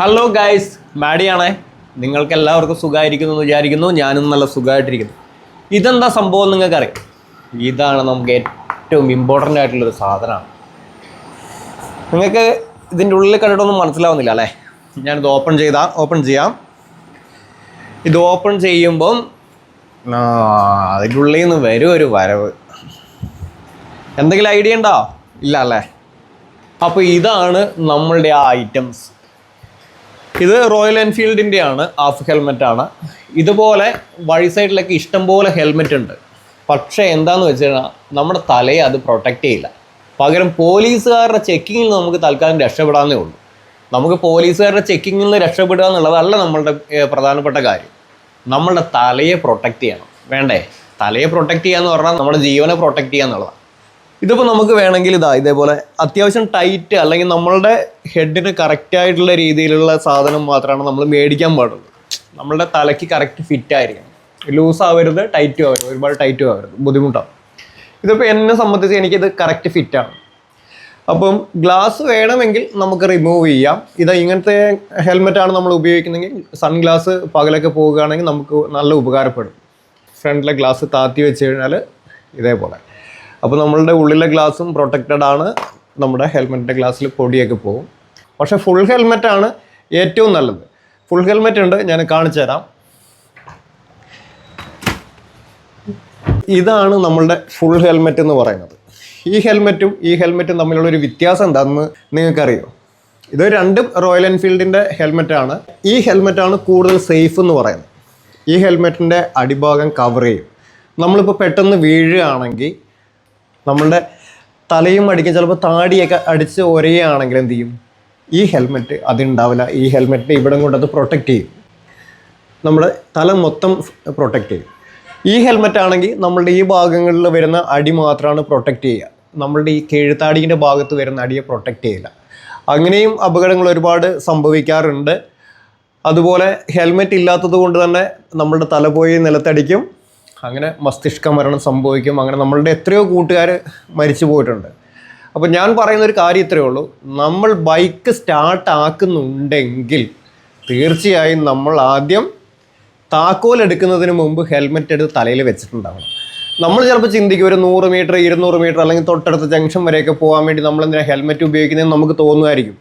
Hello guys മാഡിയാണേ. നിങ്ങൾക്ക് എല്ലാവർക്കും സുഖമായിരിക്കുന്നു എന്ന് വിചാരിക്കുന്നു. ഞാനും നല്ല സുഖമായിട്ടിരിക്കുന്നു. ഇതെന്താ സംഭവം നിങ്ങൾക്കറിയാം? ഇതാണ് നമുക്ക് ഏറ്റവും ഇമ്പോർട്ടന്റ് ആയിട്ടുള്ളൊരു സാധനമാണ്. നിങ്ങൾക്ക് ഇതിന്റെ ഉള്ളിൽ കണ്ടിട്ടൊന്നും മനസ്സിലാവുന്നില്ല അല്ലേ? ഞാനിത് ഓപ്പൺ ചെയ്താൽ ഓപ്പൺ ചെയ്യാം. ഇത് ഓപ്പൺ ചെയ്യുമ്പം അതിന്റെ ഉള്ളിൽ നിന്ന് വരും ഒരു വരവ്. എന്തെങ്കിലും ഐഡിയ ഉണ്ടോ? ഇല്ല അല്ലേ? അപ്പോൾ ഇതാണ് നമ്മളുടെ ആ ഐറ്റംസ് ഇത് റോയൽ എൻഫീൽഡിന്റെ ആണ് ഹാഫ് ഹെൽമെറ്റ് ആണ് ഇതുപോലെ വഴി സൈഡിലൊക്കെ ഇഷ്ടംപോലെ ഹെൽമെറ്റ് ഉണ്ട്. പക്ഷേ എന്താന്ന് വെച്ച് കഴിഞ്ഞാൽ നമ്മുടെ തലയെ അത് പ്രൊട്ടക്റ്റ് ചെയ്യില്ല. പകരം പോലീസുകാരുടെ ചെക്കിങ്ങിൽ നിന്ന് നമുക്ക് തൽക്കാലം രക്ഷപ്പെടാമെന്നേ ഉള്ളൂ. നമുക്ക് പോലീസുകാരുടെ ചെക്കിങ്ങിൽ നിന്ന് രക്ഷപ്പെടുക എന്നുള്ളതല്ല നമ്മളുടെ പ്രധാനപ്പെട്ട കാര്യം. നമ്മളുടെ തലയെ പ്രൊട്ടക്റ്റ് ചെയ്യണം. വേണ്ടേ? തലയെ പ്രൊട്ടക്റ്റ് ചെയ്യുക എന്ന് പറഞ്ഞാൽ നമ്മുടെ ജീവനെ പ്രൊട്ടക്റ്റ് ചെയ്യുക എന്നുള്ളതാണ് ഇതിപ്പോൾ നമുക്ക് വേണമെങ്കിൽ ഇതാ ഇതേപോലെ അത്യാവശ്യം ടൈറ്റ് അല്ലെങ്കിൽ നമ്മളുടെ ഹെഡിന് കറക്റ്റ് ആയിട്ടുള്ള രീതിയിലുള്ള സാധനം മാത്രമാണ് നമ്മൾ മേടിക്കാൻ പാടുള്ളൂ. നമ്മളുടെ തലയ്ക്ക് കറക്റ്റ് ഫിറ്റ് ആയിരിക്കണം. ലൂസ് ആവരുത് ടൈറ്റും ആവരുത് ഒരുപാട് ടൈറ്റും ആവരുത്. ബുദ്ധിമുട്ടാണ് ഇതിപ്പോൾ എന്നെ സംബന്ധിച്ച് എനിക്കിത് കറക്റ്റ് ഫിറ്റാണ് അപ്പം ഗ്ലാസ് വേണമെങ്കിൽ നമുക്ക് റിമൂവ് ചെയ്യാം. ഇത് ഇങ്ങനത്തെ ഹെൽമെറ്റാണ് നമ്മൾ ഉപയോഗിക്കുന്നതെങ്കിൽ സൺഗ്ലാസ് പകലൊക്കെ പോവുകയാണെങ്കിൽ നമുക്ക് നല്ല ഉപകാരപ്പെടും. ഫ്രണ്ടിലെ ഗ്ലാസ് താത്തി വെച്ച് കഴിഞ്ഞാൽ ഇതേപോലെ. അപ്പോൾ നമ്മളുടെ ഉള്ളിലെ ഗ്ലാസും പ്രൊട്ടക്റ്റഡ് ആണ്. നമ്മുടെ ഹെൽമെറ്റിന്റെ ഗ്ലാസ്സിൽ പൊടിയൊക്കെ പോകും. പക്ഷേ ഫുൾ ഹെൽമെറ്റാണ് ഏറ്റവും നല്ലത്. ഫുൾ ഹെൽമെറ്റ് ഉണ്ട് ഞാൻ കാണിച്ചു തരാം. ഇതാണ് നമ്മളുടെ ഫുൾ ഹെൽമെറ്റ് എന്ന് പറയുന്നത്. ഈ ഹെൽമെറ്റും ഈ ഹെൽമെറ്റും തമ്മിലുള്ള ഒരു വ്യത്യാസം എന്താണെന്ന് നിങ്ങൾക്കറിയോ? ഇത് രണ്ടും റോയൽ എൻഫീൽഡിന്റെ ഹെൽമെറ്റാണ് ഈ ഹെൽമെറ്റാണ് കൂടുതൽ സേഫ് എന്ന് പറയുന്നത്. ഈ ഹെൽമെറ്റിന്റെ അടിഭാഗം കവർ ചെയ്യും. നമ്മളിപ്പോൾ പെട്ടെന്ന് വീഴുകയാണെങ്കിൽ നമ്മളുടെ തലയും അടിക്കും. ചിലപ്പോൾ താടിയൊക്കെ അടിച്ച് ഒരേ ആണെങ്കിൽ എന്ത് ചെയ്യും? ഈ ഹെൽമെറ്റ് അതുണ്ടാവില്ല. ഈ ഹെൽമെറ്റ് ഇവിടെ കൊണ്ട് അത് പ്രൊട്ടക്റ്റ് ചെയ്യും. നമ്മുടെ തല മൊത്തം പ്രൊട്ടക്റ്റ് ചെയ്യും. ഈ ഹെൽമെറ്റ് ആണെങ്കിൽ നമ്മളുടെ ഈ ഭാഗങ്ങളിൽ വരുന്ന അടി മാത്രമാണ് പ്രൊട്ടക്റ്റ് ചെയ്യുക. നമ്മളുടെ ഈ കീഴ്ത്താടിന്റെ ഭാഗത്ത് വരുന്ന അടിയെ പ്രൊട്ടക്റ്റ് ചെയ്യില്ല. അങ്ങനെയും അപകടങ്ങൾ ഒരുപാട് സംഭവിക്കാറുണ്ട്. അതുപോലെ ഹെൽമെറ്റ് ഇല്ലാത്തത് കൊണ്ട് തന്നെ നമ്മളുടെ തല പോയി നിലത്തടിക്കും. അങ്ങനെ മസ്തിഷ്ക മരണം സംഭവിക്കും. അങ്ങനെ നമ്മളുടെ എത്രയോ കൂട്ടുകാർ മരിച്ചു പോയിട്ടുണ്ട്. അപ്പോൾ ഞാൻ പറയുന്ന ഒരു കാര്യം ഇത്രയേ ഉള്ളൂ. നമ്മൾ ബൈക്ക് സ്റ്റാർട്ട് ആക്കുന്നുണ്ടെങ്കിൽ തീർച്ചയായും നമ്മൾ ആദ്യം താക്കോൽ എടുക്കുന്നതിന് മുമ്പ് ഹെൽമെറ്റ് എടുത്ത് തലയിൽ വെച്ചിട്ടുണ്ടാവണം. നമ്മൾ ചിലപ്പോൾ ചിന്തിക്കും ഒരു നൂറ് മീറ്റർ ഇരുന്നൂറ് മീറ്റർ അല്ലെങ്കിൽ തൊട്ടടുത്ത ജംഗ്ഷൻ വരെയൊക്കെ പോകാൻ വേണ്ടി നമ്മൾ എന്തിനാ ഹെൽമെറ്റ് ഉപയോഗിക്കുന്നതെന്ന് നമുക്ക് തോന്നുമായിരിക്കും.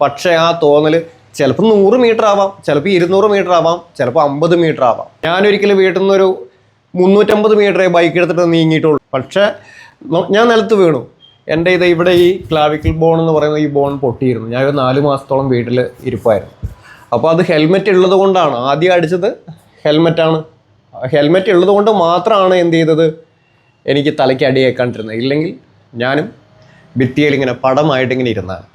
പക്ഷേ ആ തോന്നൽ ചിലപ്പോൾ നൂറ് മീറ്റർ ആവാം ചിലപ്പോൾ ഇരുന്നൂറ് മീറ്റർ ആവാം ചിലപ്പോൾ അമ്പത് മീറ്റർ ആവാം. ഞാനൊരിക്കലും വീട്ടിൽ നിന്നൊരു മുന്നൂറ്റമ്പത് മീറ്ററേ ബൈക്ക് എടുത്തിട്ട് നീങ്ങിയിട്ടുള്ളൂ. പക്ഷേ ഞാൻ നിലത്ത് വീണു. എന്റെ ഇത് ഇവിടെ ഈ ക്ലാവിക്കൽ ബോൺ എന്ന് പറയുന്ന ഈ ബോൺ പൊട്ടിയിരുന്നു. ഞാൻ ഒരു നാല് മാസത്തോളം വീട്ടിൽ ഇരിപ്പായിരുന്നു. അപ്പോൾ അത് ഹെൽമെറ്റ് ഉള്ളത് കൊണ്ടാണ്. ആദ്യം അടിച്ചത് ഹെൽമെറ്റാണ് ഹെൽമെറ്റ് ഉള്ളത് കൊണ്ട് മാത്രമാണ് എന്ത് ചെയ്തത്? എനിക്ക് തലയ്ക്ക് അടിയേക്കാണ്ടിരുന്നത്. ഇല്ലെങ്കിൽ ഞാനും ഭിത്തിയിൽ ഇങ്ങനെ പടമായിട്ടിങ്ങനെ ഇരുന്നാണ്.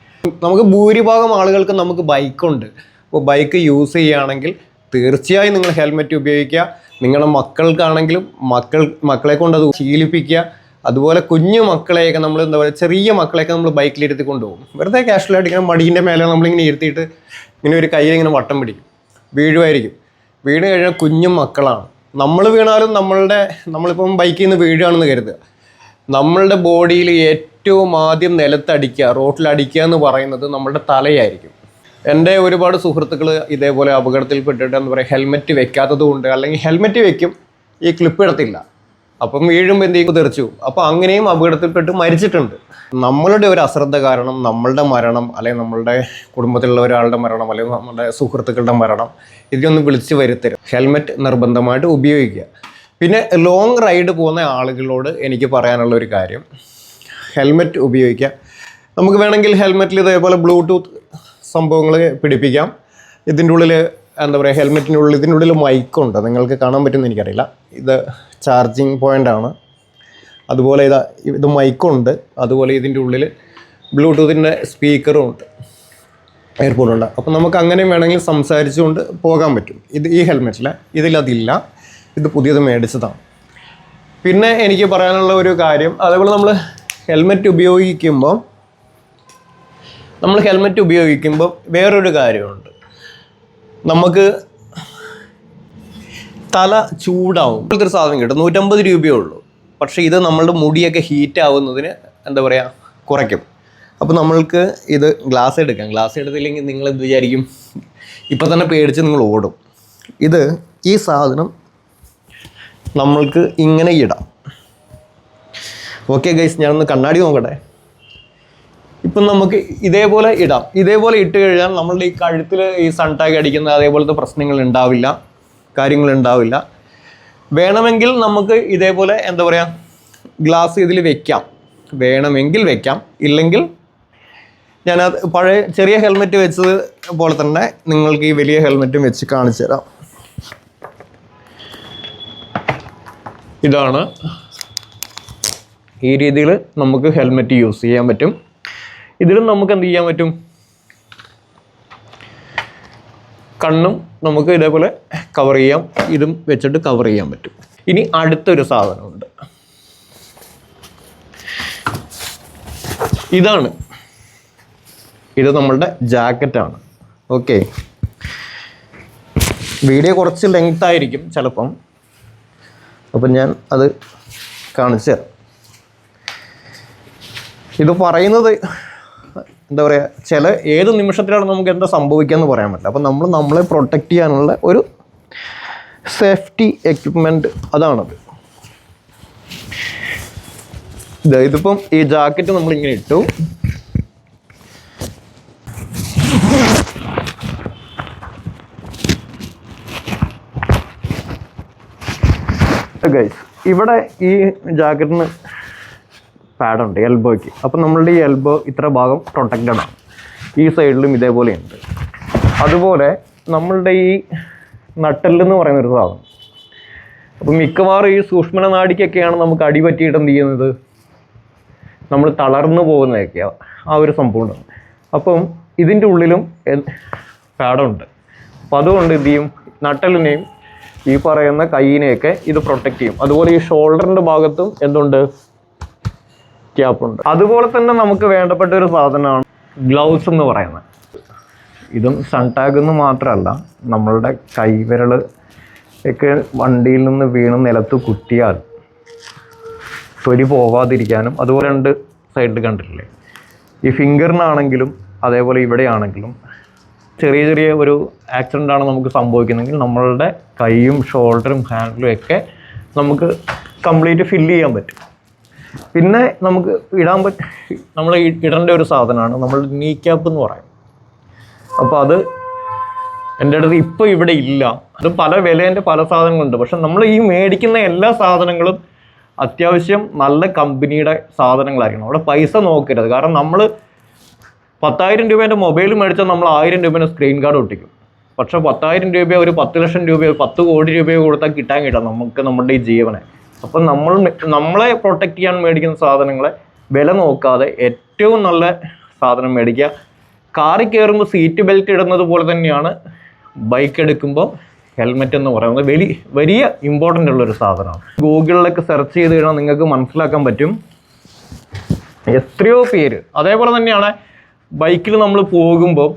നമുക്ക് ഭൂരിഭാഗം ആളുകൾക്ക് നമുക്ക് ബൈക്കുണ്ട് അപ്പോൾ ബൈക്ക് യൂസ് ചെയ്യുകയാണെങ്കിൽ തീർച്ചയായും നിങ്ങൾ ഹെൽമെറ്റ് ഉപയോഗിക്കുക. നിങ്ങളുടെ മക്കൾക്കാണെങ്കിലും മക്കൾ മക്കളെ കൊണ്ട് അത് ശീലിപ്പിക്കുക. അതുപോലെ കുഞ്ഞു മക്കളെയൊക്കെ നമ്മൾ എന്താ പറയുക ചെറിയ മക്കളെയൊക്കെ നമ്മൾ ബൈക്കിൽ ഇരുത്തി കൊണ്ടുപോകും. വെറുതെ കാഷ്വലായിട്ട് ഇങ്ങനെ മടിയിന്റെ മേലെ നമ്മളിങ്ങനെ ഇരുത്തിയിട്ട് ഇങ്ങനെ ഒരു കയ്യിൽ ഇങ്ങനെ വട്ടം പിടിക്കും. വീഴുമായിരിക്കും. വീണ് കഴിഞ്ഞാൽ കുഞ്ഞു മക്കളാണ്. നമ്മൾ വീണാലും നമ്മളുടെ നമ്മളിപ്പം ബൈക്കിൽ നിന്ന് വീഴുകയാണെന്ന് കരുതുക. നമ്മളുടെ ബോഡിയിൽ ഏറ്റവും ആദ്യം നിലത്തടിക്കുക റോട്ടിലടിക്കുക എന്ന് പറയുന്നത് നമ്മളുടെ തലയായിരിക്കും. എന്റെ ഒരുപാട് സുഹൃത്തുക്കൾ ഇതേപോലെ അപകടത്തിൽപ്പെട്ടിട്ട് എന്താ പറയുക ഹെൽമെറ്റ് വെക്കാത്തത് കൊണ്ട് അല്ലെങ്കിൽ ഹെൽമെറ്റ് വെക്കും ഈ ക്ലിപ്പ് ഇടത്തില്ല. അപ്പം വീഴുമ്പോൾ എന്ത് ചെയ്യും? തെറിച്ചു അപ്പോൾ അങ്ങനെയും അപകടത്തിൽപ്പെട്ട് മരിച്ചിട്ടുണ്ട്. നമ്മളുടെ ഒരു അശ്രദ്ധ കാരണം നമ്മളുടെ മരണം അല്ലെങ്കിൽ നമ്മളുടെ കുടുംബത്തിലുള്ള ഒരാളുടെ മരണം അല്ലെങ്കിൽ നമ്മുടെ സുഹൃത്തുക്കളുടെ മരണം. ഇതിനൊന്ന് വിളിച്ചു വരുത്തരും ഹെൽമെറ്റ് നിർബന്ധമായിട്ട് ഉപയോഗിക്കുക. പിന്നെ ലോങ് റൈഡ് പോകുന്ന ആളുകളോട് എനിക്ക് പറയാനുള്ള ഒരു കാര്യം. ഹെൽമെറ്റ് ഉപയോഗിക്കുക. നമുക്ക് വേണമെങ്കിൽ ഹെൽമെറ്റിൽ ഇതേപോലെ ബ്ലൂടൂത്ത് സംഭവങ്ങൾ പിടിപ്പിക്കാം. ഇതിന്റെ ഉള്ളിൽ എന്താ പറയുക ഹെൽമെറ്റിന്റെ ഉള്ളിൽ ഇതിന്റെ ഉള്ളിൽ മൈക്കുണ്ട് നിങ്ങൾക്ക് കാണാൻ പറ്റുമെന്ന് എനിക്കറിയില്ല. ഇത് ചാർജിങ് പോയിന്റ് ആണ്. അതുപോലെ ഇതാ ഇത് മൈക്കുണ്ട് അതുപോലെ ഇതിന്റെ ഉള്ളിൽ ബ്ലൂടൂത്തിന്റെ സ്പീക്കറും ഉണ്ട്. എയർപോർട്ടുണ്ട് അപ്പോൾ നമുക്ക് അങ്ങനെ വേണമെങ്കിൽ സംസാരിച്ചുകൊണ്ട് പോകാൻ പറ്റും. ഇത് ഈ ഹെൽമെറ്റിൽ ഇതിലതില്ല ഇത് പുതിയത് മേടിച്ചതാണ്. പിന്നെ എനിക്ക് പറയാനുള്ള ഒരു കാര്യം അതേപോലെ നമ്മൾ ഹെൽമെറ്റ് ഉപയോഗിക്കുമ്പോൾ നമ്മൾ ഹെൽമെറ്റ് ഉപയോഗിക്കുമ്പോൾ വേറൊരു കാര്യമുണ്ട്. നമുക്ക് തല ചൂടാവും. ഇപ്പോഴത്തെ ഒരു സാധനം കിട്ടും നൂറ്റമ്പത് രൂപയേ ഉള്ളൂ. പക്ഷേ ഇത് നമ്മളുടെ മുടിയൊക്കെ ഹീറ്റ് ആവുന്നതിന് എന്താ പറയുക കുറയ്ക്കും. അപ്പോൾ നമ്മൾക്ക് ഇത് ഗ്ലാസ് എടുക്കാം. ഗ്ലാസ് എടുത്തില്ലെങ്കിൽ നിങ്ങൾ എന്ത് വിചാരിക്കും? ഇപ്പം തന്നെ പേടിച്ച് നിങ്ങൾ ഓടും. ഇത് ഈ സാധനം നമ്മൾക്ക് ഇങ്ങനെ ഇടാം. ഓക്കെ ഗൈസ് ഞാനൊന്ന് കണ്ണാടി നോക്കട്ടെ? ഇപ്പം നമുക്ക് ഇതേപോലെ ഇടാം. ഇതേപോലെ ഇട്ട് കഴിഞ്ഞാൽ നമ്മളുടെ ഈ കഴുത്തിൽ ഈ സൺ ടാഗ് അടിക്കുന്ന അതേപോലത്തെ പ്രശ്നങ്ങൾ ഉണ്ടാവില്ല. കാര്യങ്ങൾ ഉണ്ടാവില്ല. വേണമെങ്കിൽ നമുക്ക് ഇതേപോലെ എന്താ പറയുക ഗ്ലാസ് ഇതിൽ വെക്കാം. വേണമെങ്കിൽ വെക്കാം. ഇല്ലെങ്കിൽ ഞാൻ പഴയ ചെറിയ ഹെൽമെറ്റ് വെച്ചത് പോലെ തന്നെ നിങ്ങൾക്ക് ഈ വലിയ ഹെൽമെറ്റും വെച്ച് കാണിച്ചു തരാം. ഇതാണ്. ഈ രീതിയിൽ നമുക്ക് ഹെൽമെറ്റ് യൂസ് ചെയ്യാൻ പറ്റും. ഇതിലും നമുക്ക് എന്ത് ചെയ്യാൻ പറ്റും? കണ്ണും നമുക്ക് ഇതേപോലെ കവർ ചെയ്യാം. ഇതും വെച്ചിട്ട് കവർ ചെയ്യാൻ പറ്റും. ഇനി അടുത്തൊരു സാധനമുണ്ട്. ഇതാണ്. ഇത് നമ്മളുടെ ജാക്കറ്റാണ് ഓക്കെ വീഡിയോ കുറച്ച് ലെങ്ത് ആയിരിക്കും ചിലപ്പം. അപ്പം ഞാൻ അത് കാണിച്ചു തരാം. ഇത് പറയുന്നത് എന്താ പറയുക ചില ഏത് നിമിഷത്തിലാണ് നമുക്ക് എന്താ സംഭവിക്കുക എന്ന് പറയാൻ പറ്റില്ല. അപ്പോൾ നമ്മൾ നമ്മളെ പ്രൊട്ടക്റ്റ് ചെയ്യാനുള്ള ഒരു സേഫ്റ്റി എക്യുപ്മെന്റ് അതാണത്. ഇതിപ്പം ഈ ജാക്കറ്റ് നമ്മൾ ഇങ്ങനെ ഇട്ടു ഇവിടെ ഈ ജാക്കറ്റിന് പാഡുണ്ട് എൽബോയ്ക്ക് അപ്പോൾ നമ്മളുടെ ഈ എൽബോ ഇത്ര ഭാഗം പ്രൊട്ടക്റ്റഡ് ആണ്. ഈ സൈഡിലും ഇതേപോലെയുണ്ട്. അതുപോലെ നമ്മളുടെ ഈ നട്ടെല്ലെന്ന് പറയുന്ന ഒരു സാധനം. അപ്പോൾ മിക്കവാറും ഈ സൂക്ഷ്മ നാടിക്കൊക്കെയാണ് നമുക്ക് അടി പറ്റിയിട്ട് എന്ത് ചെയ്യുന്നത്? നമ്മൾ തളർന്നു പോകുന്നതൊക്കെയാണ് ആ ഒരു സംഭവം അപ്പം ഇതിന്റെ ഉള്ളിലും പാഡുണ്ട് അപ്പം അതുകൊണ്ട് എന്ത് ചെയ്യും? നട്ടലിനെയും ഈ പറയുന്ന കൈയിനെയൊക്കെ ഇത് പ്രൊട്ടക്റ്റ് ചെയ്യും. അതുപോലെ ഈ ഷോൾഡറിന്റെ ഭാഗത്തും എന്തുണ്ട്? ക്യാപ്പ് ഉണ്ട് അതുപോലെ തന്നെ നമുക്ക് വേണ്ടപ്പെട്ട ഒരു സാധനമാണ് ഗ്ലൗസ് എന്ന് പറയുന്നത്. ഇതും സൺ ടാഗ് എന്ന് മാത്രമല്ല നമ്മളുടെ കൈവിരൽ ഒക്കെ വണ്ടിയിൽ നിന്ന് വീണ് നിലത്ത് കുത്തിയാൽ തൊലി പോവാതിരിക്കാനും അതുപോലെ രണ്ട് സൈഡിൽ കണ്ടിട്ടില്ലേ? ഈ ഫിംഗറിനാണെങ്കിലും അതേപോലെ ഇവിടെയാണെങ്കിലും ചെറിയ ചെറിയ ഒരു ആക്സിഡന്റ് ആണ് നമുക്ക് സംഭവിക്കുന്നതെങ്കിൽ നമ്മളുടെ കൈയും ഷോൾഡറും ഹാൻഡിലും ഒക്കെ നമുക്ക് കംപ്ലീറ്റ് ഫില്ല് ചെയ്യാൻ പറ്റും. പിന്നെ നമുക്ക് ഇടാൻ പറ്റ നമ്മൾ ഇടേണ്ട ഒരു സാധനമാണ് നമ്മൾ നീ ക്യാപ്പ് എന്ന് പറയും. അപ്പോൾ അത് എന്റെ അടുത്ത് ഇപ്പോൾ ഇവിടെ ഇല്ല. അത് പല വിലേന്റെ പല സാധനങ്ങളുണ്ട്. പക്ഷെ നമ്മൾ ഈ മേടിക്കുന്ന എല്ലാ സാധനങ്ങളും അത്യാവശ്യം നല്ല കമ്പനിയുടെ സാധനങ്ങളായിരിക്കണം. അവിടെ പൈസ നോക്കരുത്. കാരണം നമ്മൾ പത്തായിരം രൂപേന്റെ മൊബൈൽ മേടിച്ചാൽ നമ്മൾ ആയിരം രൂപേന്റെ സ്ക്രീൻ കാർഡ് ഒട്ടിക്കും. പക്ഷേ പത്തായിരം രൂപയോ ഒരു പത്ത് ലക്ഷം രൂപയോ പത്ത് കോടി രൂപയോ കൊടുത്താൽ കിട്ടാൻ കിട്ടാം നമുക്ക് നമ്മുടെ ഈ ജീവനെ. അപ്പം നമ്മൾ നമ്മളെ പ്രൊട്ടക്റ്റ് ചെയ്യാൻ മേടിക്കുന്ന സാധനങ്ങളെ വില നോക്കാതെ ഏറ്റവും നല്ല സാധനം മേടിക്കുക. കാറിൽ കയറുമ്പോൾ സീറ്റ് ബെൽറ്റ് ഇടുന്നത് പോലെ തന്നെയാണ് ബൈക്ക് എടുക്കുമ്പോൾ ഹെൽമെറ്റ് എന്ന് പറയുന്നത് വലിയ വലിയ ഇമ്പോർട്ടന്റ് ഉള്ളൊരു സാധനമാണ്. ഗൂഗിളിലൊക്കെ സെർച്ച് ചെയ്ത് കഴിഞ്ഞാൽ നിങ്ങൾക്ക് മനസ്സിലാക്കാൻ പറ്റും. എത്രയോ പേര്. അതേപോലെ തന്നെയാണ് ബൈക്കിൽ നമ്മൾ പോകുമ്പോൾ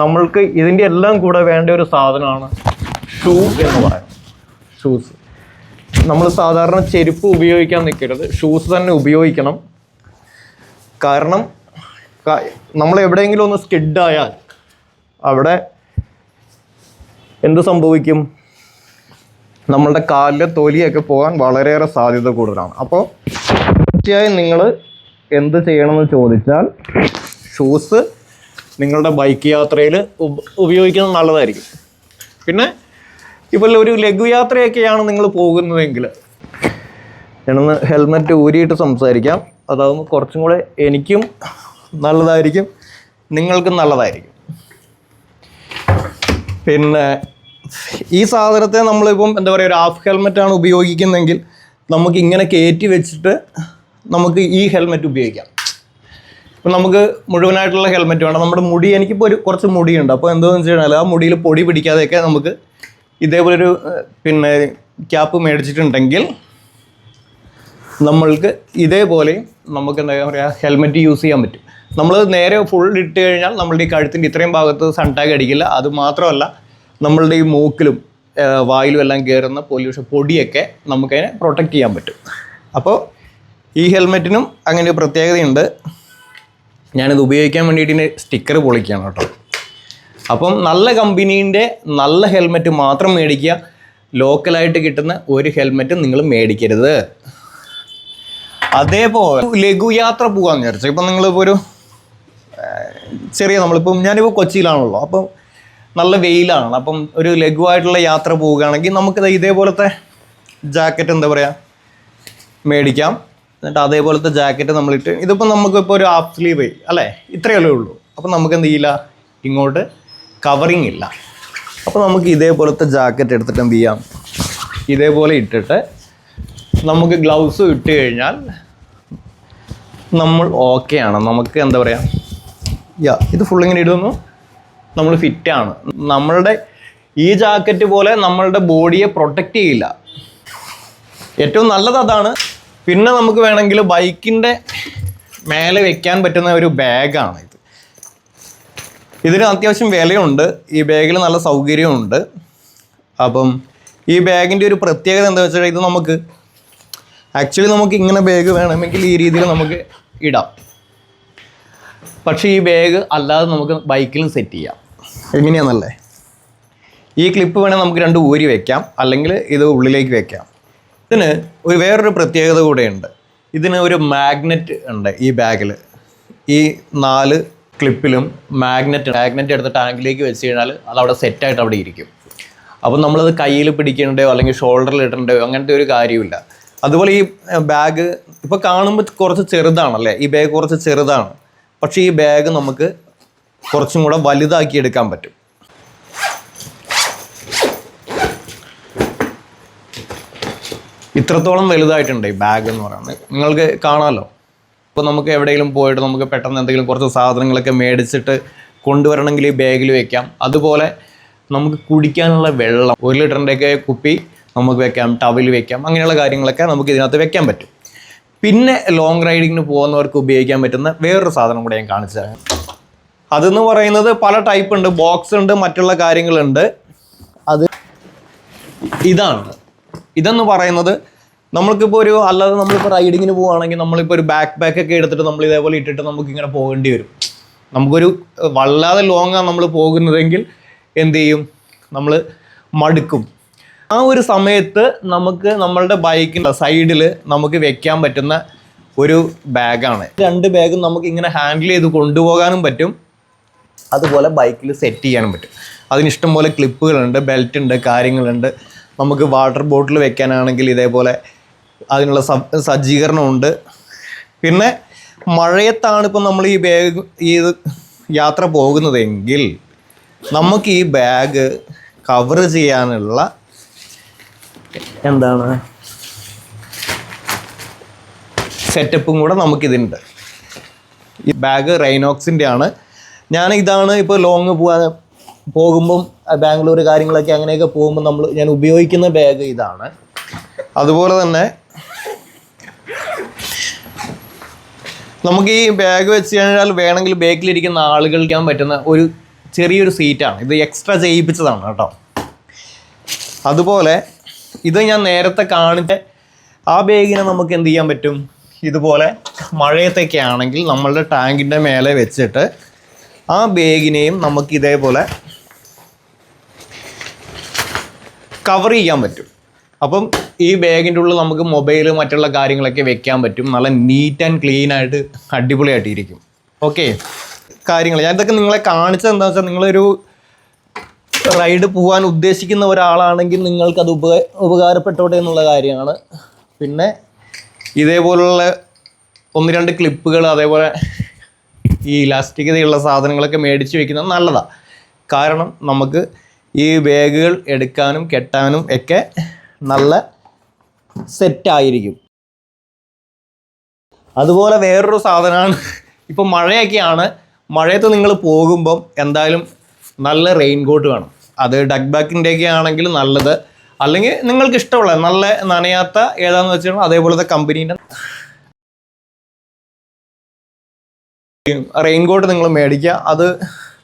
നമ്മൾക്ക് ഇതിന്റെ എല്ലാം കൂടെ വേണ്ട ഒരു സാധനമാണ് ഷൂ എന്ന് പറയുന്നത്. ഷൂസ് നമ്മൾ സാധാരണ ചെരുപ്പ് ഉപയോഗിക്കാൻ നിൽക്കരുത്. ഷൂസ് തന്നെ ഉപയോഗിക്കണം. കാരണം നമ്മൾ എവിടെയെങ്കിലും ഒന്ന് സ്കിഡായാൽ അവിടെ എന്ത് സംഭവിക്കും? നമ്മളുടെ കാലിലെ തൊലിയൊക്കെ പോകാൻ വളരെയേറെ സാധ്യത കൂടുതലാണ്. അപ്പോൾ തീർച്ചയായും നിങ്ങൾ എന്ത് ചെയ്യണമെന്ന് ചോദിച്ചാൽ ഷൂസ് നിങ്ങളുടെ ബൈക്ക് യാത്രയിൽ ഉപയോഗിക്കുന്നത് നല്ലതായിരിക്കും. പിന്നെ ഇപ്പോൾ ഒരു ലഘുയാത്രയൊക്കെയാണ് നിങ്ങൾ പോകുന്നതെങ്കിൽ. ഞാനൊന്ന് ഹെൽമെറ്റ് ഊരിയിട്ട് സംസാരിക്കാം. അതാവും കുറച്ചും കൂടെ എനിക്കും നല്ലതായിരിക്കും നിങ്ങൾക്കും നല്ലതായിരിക്കും. പിന്നെ ഈ സാധനത്തെ നമ്മളിപ്പം എന്താ പറയുക ഒരു ഹാഫ് ഹെൽമെറ്റാണ് ഉപയോഗിക്കുന്നതെങ്കിൽ നമുക്ക് ഇങ്ങനെ കയറ്റി വെച്ചിട്ട് നമുക്ക് ഈ ഹെൽമെറ്റ് ഉപയോഗിക്കാം. ഇപ്പം നമുക്ക് മുഴുവനായിട്ടുള്ള ഹെൽമെറ്റ് വേണം. നമ്മുടെ മുടി എനിക്കിപ്പോൾ ഒരു കുറച്ച് മുടിയുണ്ട്. അപ്പോൾ എന്താണെന്ന് വെച്ച് കഴിഞ്ഞാൽ ആ മുടിയിൽ പൊടി പിടിക്കാതെയൊക്കെ നമുക്ക് ഇതേപോലൊരു പിന്നെ ക്യാപ്പ് മേടിച്ചിട്ടുണ്ടെങ്കിൽ നമ്മൾക്ക് ഇതേപോലെ നമുക്ക് എന്താ പറയുക ഹെൽമെറ്റ് യൂസ് ചെയ്യാൻ പറ്റും. നമ്മൾ നേരെ ഫുൾ ഇട്ട് കഴിഞ്ഞാൽ നമ്മളുടെ ഈ കഴുത്തിന്റെ ഇത്രയും ഭാഗത്ത് സൺടാഗ് അടിക്കില്ല. അത് മാത്രമല്ല നമ്മളുടെ ഈ മൂക്കിലും വായിലും എല്ലാം കയറുന്ന പൊല്യൂഷൻ പൊടിയൊക്കെ നമുക്കതിനെ പ്രൊട്ടക്റ്റ് ചെയ്യാൻ പറ്റും. അപ്പോൾ ഈ ഹെൽമെറ്റിനും അങ്ങനെ ഒരു പ്രത്യേകതയുണ്ട്. ഞാനിത് ഉപയോഗിക്കാൻ വേണ്ടിയിട്ട് ഇതിന്റെ സ്റ്റിക്കർ പൊളിക്കുകയാണ് കേട്ടോ. അപ്പം നല്ല കമ്പനീന്റെ നല്ല ഹെൽമെറ്റ് മാത്രം മേടിക്കുക. ലോക്കലായിട്ട് കിട്ടുന്ന ഒരു ഹെൽമെറ്റ് നിങ്ങൾ മേടിക്കരുത്. അതേപോലെ ലഘുയാത്ര പോകാമെന്ന് വിചാരിച്ചു. ഇപ്പം നിങ്ങളിപ്പോൾ ഒരു ചെറിയ നമ്മളിപ്പം ഞാനിപ്പോൾ കൊച്ചിയിലാണല്ലോ. അപ്പം നല്ല വെയിലാണ്. അപ്പം ഒരു ലഘുവായിട്ടുള്ള യാത്ര പോവുകയാണെങ്കിൽ നമുക്ക് ഇതേപോലത്തെ ജാക്കറ്റ് എന്താ പറയുക മേടിക്കാം. എന്നിട്ട് അതേപോലത്തെ ജാക്കറ്റ് നമ്മളിട്ട് ഇതിപ്പോൾ നമുക്കിപ്പോൾ ഒരു ഹാഫ് സ്ലീവ് അല്ലേ? ഇത്രയല്ലേ ഉള്ളൂ. അപ്പം നമുക്ക് എന്ത് ചെയ്യില്ല ഇങ്ങോട്ട് കവറിങ് ഇല്ല. അപ്പോൾ നമുക്ക് ഇതേപോലത്തെ ജാക്കറ്റ് എടുത്തിട്ട് എന്ത് ചെയ്യാം? ഇതേപോലെ ഇട്ടിട്ട് നമുക്ക് ഗ്ലൗസ് ഇട്ട് കഴിഞ്ഞാൽ നമ്മൾ ഓക്കെ ആണ്. നമുക്ക് എന്താ പറയുക യാ ഇത് ഫുൾ ഇങ്ങനെ ഇടുന്നു. നമ്മൾ ഫിറ്റാണ് നമ്മളുടെ ഈ ജാക്കറ്റ് പോലെ നമ്മളുടെ ബോഡിയെ പ്രൊട്ടക്റ്റ് ചെയ്യില്ല. ഏറ്റവും നല്ലത് അതാണ്. പിന്നെ നമുക്ക് വേണമെങ്കിൽ ബൈക്കിന്റെ മേലെ വെക്കാൻ പറ്റുന്ന ഒരു ബാഗാണ് ഇതിന് അത്യാവശ്യം വിലയുണ്ട്. ഈ ബാഗിൽ നല്ല സൗകര്യമുണ്ട് അപ്പം ഈ ബാഗിന്റെ ഒരു പ്രത്യേകത എന്താ വെച്ചാൽ ഇത് നമുക്ക് ആക്ച്വലി നമുക്ക് ഇങ്ങനെ ബാഗ് വേണമെങ്കിൽ ഈ രീതിയിൽ നമുക്ക് ഇടാം. പക്ഷേ ഈ ബാഗ് അല്ലാതെ നമുക്ക് ബൈക്കിലും സെറ്റ് ചെയ്യാം. എങ്ങനെയാണെന്നല്ലേ ഈ ക്ലിപ്പ് വേണേൽ നമുക്ക് രണ്ട് ഊരി വെക്കാം. അല്ലെങ്കിൽ ഇത് ഉള്ളിലേക്ക് വെക്കാം. ഇതിന് ഒരു വേറൊരു പ്രത്യേകത കൂടെയുണ്ട്. ഇതിന് ഒരു മാഗ്നറ്റ് ഉണ്ട് ഈ ബാഗിൽ ഈ നാല് ക്ലിപ്പിലും മാഗ്നറ്റ് മാഗ്നറ്റ് എടുത്ത് ടാങ്കിലേക്ക് വെച്ച് കഴിഞ്ഞാൽ അത് അവിടെ സെറ്റായിട്ട് അവിടെ ഇരിക്കും. അപ്പം നമ്മളത് കയ്യിൽ പിടിക്കേണ്ടോ അല്ലെങ്കിൽ ഷോൾഡറിൽ ഇടേണ്ടോ അങ്ങനത്തെ ഒരു കാര്യമില്ല അതുപോലെ ഈ ബാഗ് ഇപ്പോൾ കാണുമ്പോൾ കുറച്ച് ചെറുതാണല്ലേ? ഈ ബാഗ് കുറച്ച് ചെറുതാണ്. പക്ഷേ ഈ ബാഗ് നമുക്ക് കുറച്ചും കൂടെ വലുതാക്കി എടുക്കാൻ പറ്റും. ഇത്രത്തോളം വലുതായിട്ടുണ്ട് ഈ ബാഗ് എന്ന് പറയുന്നത്. നിങ്ങൾക്ക് കാണാമല്ലോ ഇപ്പോൾ നമുക്ക് എവിടെയെങ്കിലും പോയിട്ട് നമുക്ക് പെട്ടെന്ന് എന്തെങ്കിലും കുറച്ച് സാധനങ്ങളൊക്കെ മേടിച്ചിട്ട് കൊണ്ടുവരണമെങ്കിൽ ഈ ബാഗിൽ വെക്കാം. അതുപോലെ നമുക്ക് കുടിക്കാനുള്ള വെള്ളം ഒരു ലിറ്ററിന്റെയൊക്കെ കുപ്പി നമുക്ക് വെക്കാം ടവൽ വെക്കാം അങ്ങനെയുള്ള കാര്യങ്ങളൊക്കെ നമുക്ക് ഇതിനകത്ത് വെക്കാൻ പറ്റും. പിന്നെ ലോങ് റൈഡിങ്ങിന് പോകുന്നവർക്ക് ഉപയോഗിക്കാൻ പറ്റുന്ന വേറൊരു സാധനം കൂടെ ഞാൻ കാണിച്ചു തരാം. അതെന്ന് പറയുന്നത് പല ടൈപ്പ് ഉണ്ട്. ബോക്സ് ഉണ്ട് മറ്റുള്ള കാര്യങ്ങളുണ്ട്. അത് ഇതാണ്. ഇതെന്ന് പറയുന്നത് നമ്മൾക്കിപ്പോൾ ഒരു അല്ലാതെ നമ്മളിപ്പോൾ റൈഡിങ്ങിന് പോവുകയാണെങ്കിൽ നമ്മളിപ്പോൾ ഒരു ബാക്ക് പാക്ക് ഒക്കെ എടുത്തിട്ട് നമ്മൾ ഇതേപോലെ ഇട്ടിട്ട് നമുക്ക് ഇങ്ങനെ പോകേണ്ടി വരും. നമുക്കൊരു വല്ലാതെ ലോങ്ങാണ് നമ്മൾ പോകുന്നതെങ്കിൽ എന്ത് ചെയ്യും? നമ്മൾ മടുക്കും. ആ ഒരു സമയത്ത് നമുക്ക് നമ്മളുടെ ബൈക്കിന്റെ സൈഡിൽ നമുക്ക് വെക്കാൻ പറ്റുന്ന ഒരു ബാഗാണ് രണ്ട് ബാഗും നമുക്ക് ഇങ്ങനെ ഹാൻഡിൽ ചെയ്ത് കൊണ്ടുപോകാനും പറ്റും. അതുപോലെ ബൈക്കിൽ സെറ്റ് ചെയ്യാനും പറ്റും. അതിന് ഇഷ്ടംപോലെ ക്ലിപ്പുകളുണ്ട് ബെൽറ്റ് ഉണ്ട് കാര്യങ്ങളുണ്ട്. നമുക്ക് വാട്ടർ ബോട്ടിൽ വെക്കാനാണെങ്കിൽ ഇതേപോലെ അതിനുള്ള സജ്ജീകരണമുണ്ട്. പിന്നെ മഴയത്താണ് ഇപ്പം നമ്മൾ ഈ ബാഗ് ഈ യാത്ര പോകുന്നതെങ്കിൽ നമുക്ക് ഈ ബാഗ് കവർ ചെയ്യാനുള്ള എന്താണ്? സെറ്റപ്പും കൂടെ നമുക്കിതുണ്ട്. ഈ ബാഗ് റൈനോക്സിന്റെ ആണ് ഞാൻ ഇതാണ് ഇപ്പോൾ ലോങ് പോകാൻ പോകുമ്പം ബാംഗ്ലൂർ കാര്യങ്ങളൊക്കെ അങ്ങനെയൊക്കെ പോകുമ്പോൾ നമ്മൾ ഞാൻ ഉപയോഗിക്കുന്ന ബാഗ് ഇതാണ്. അതുപോലെ തന്നെ നമുക്ക് ഈ ബാഗ് വെച്ച് കഴിഞ്ഞാൽ വേണമെങ്കിൽ ബാക്കിലിരിക്കുന്ന ആളുകൾക്കാൻ പറ്റുന്ന ഒരു ചെറിയൊരു സീറ്റാണ് ഇത് എക്സ്ട്രാ ചെയ്യിപ്പിച്ചതാണ് കേട്ടോ. അതുപോലെ ഇത് ഞാൻ നേരത്തെ കാണിച്ച ആ ബാഗിനെ നമുക്ക് എന്ത് ചെയ്യാൻ പറ്റും? ഇതുപോലെ മഴയത്തൊക്കെ ആണെങ്കിൽ നമ്മളുടെ ടാങ്കിന്റെ മേലെ വെച്ചിട്ട് ആ ബാഗിനെയും നമുക്ക് ഇതേപോലെ കവർ ചെയ്യാൻ പറ്റും. അപ്പം ഈ ബാഗിന്റെ ഉള്ളിൽ നമുക്ക് മൊബൈൽ മറ്റുള്ള കാര്യങ്ങളൊക്കെ വെക്കാൻ പറ്റും. നല്ല നീറ്റ് ആൻഡ് ക്ലീൻ ആയിട്ട് അടിപൊളിയായിട്ട് ഇരിക്കും ഓക്കെ? കാര്യങ്ങൾ ഞാൻ ഇതൊക്കെ നിങ്ങളെ കാണിച്ചത് എന്താണെന്ന് വെച്ചാൽ നിങ്ങളൊരു റൈഡ് പോകാൻ ഉദ്ദേശിക്കുന്ന ഒരാളാണെങ്കിൽ നിങ്ങൾക്കത് ഉപ ഉപകാരപ്പെട്ടോട്ടെ എന്നുള്ള കാര്യമാണ്. പിന്നെ ഇതേപോലുള്ള ഒന്ന് രണ്ട് ക്ലിപ്പുകൾ അതേപോലെ ഈ ഇലാസ്റ്റിക്കതയുള്ള സാധനങ്ങളൊക്കെ മേടിച്ച് വെക്കുന്നത് നല്ലതാണ് കാരണം നമുക്ക് ഈ ബാഗുകൾ എടുക്കാനും കെട്ടാനും ഒക്കെ നല്ല സെറ്റായിരിക്കും. അതുപോലെ വേറൊരു സാധനമാണ്. ഇപ്പം മഴയൊക്കെയാണ്. മഴയത്ത് നിങ്ങൾ പോകുമ്പം എന്തായാലും നല്ല റെയിൻ കോട്ട് വേണം. അത് ഡക്ക് ബാക്കിന്റെയൊക്കെ ആണെങ്കിൽ നല്ലത്. അല്ലെങ്കിൽ നിങ്ങൾക്ക് ഇഷ്ടമുള്ള നല്ല നനയാത്ത ഏതാന്ന് വെച്ചാൽ അതേപോലത്തെ കമ്പനീന്റെ റെയിൻ കോട്ട് നിങ്ങൾ മേടിക്കുക. അത്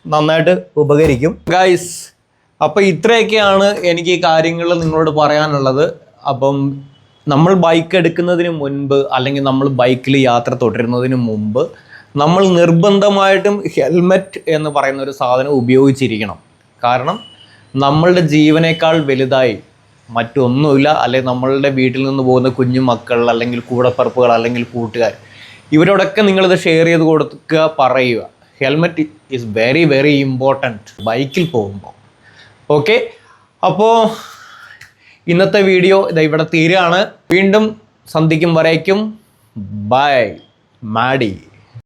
നന്നായിട്ട് ഉപകരിക്കും. ഗൈസ് അപ്പോൾ ഇത്രയൊക്കെയാണ് എനിക്ക് ഈ കാര്യങ്ങൾ നിങ്ങളോട് പറയാനുള്ളത്. അപ്പം നമ്മൾ ബൈക്ക് എടുക്കുന്നതിന് മുൻപ് അല്ലെങ്കിൽ നമ്മൾ ബൈക്കിൽ യാത്ര തുടരുന്നതിന് മുമ്പ് നമ്മൾ നിർബന്ധമായിട്ടും ഹെൽമെറ്റ് എന്ന് പറയുന്ന ഒരു സാധനം ഉപയോഗിച്ചിരിക്കണം. കാരണം നമ്മളുടെ ജീവനേക്കാൾ വലുതായി മറ്റൊന്നുമില്ല. അല്ലെങ്കിൽ നമ്മളുടെ വീട്ടിൽ നിന്ന് പോകുന്ന കുഞ്ഞു മക്കൾ അല്ലെങ്കിൽ കൂടപ്പറപ്പുകൾ അല്ലെങ്കിൽ കൂട്ടുകാർ ഇവരോടൊക്കെ നിങ്ങളിത് ഷെയർ ചെയ്ത് കൊടുക്കുക പറയുക. Helmet is very very important ബൈക്കിൽ പോകുമ്പോൾ. ഓക്കെ അപ്പോൾ ഇന്നത്തെ വീഡിയോ ഇതാ ഇവിടെ തീരുകയാണ്. വീണ്ടും സന്ധിക്കും വരയ്ക്കും ബൈ മാഡി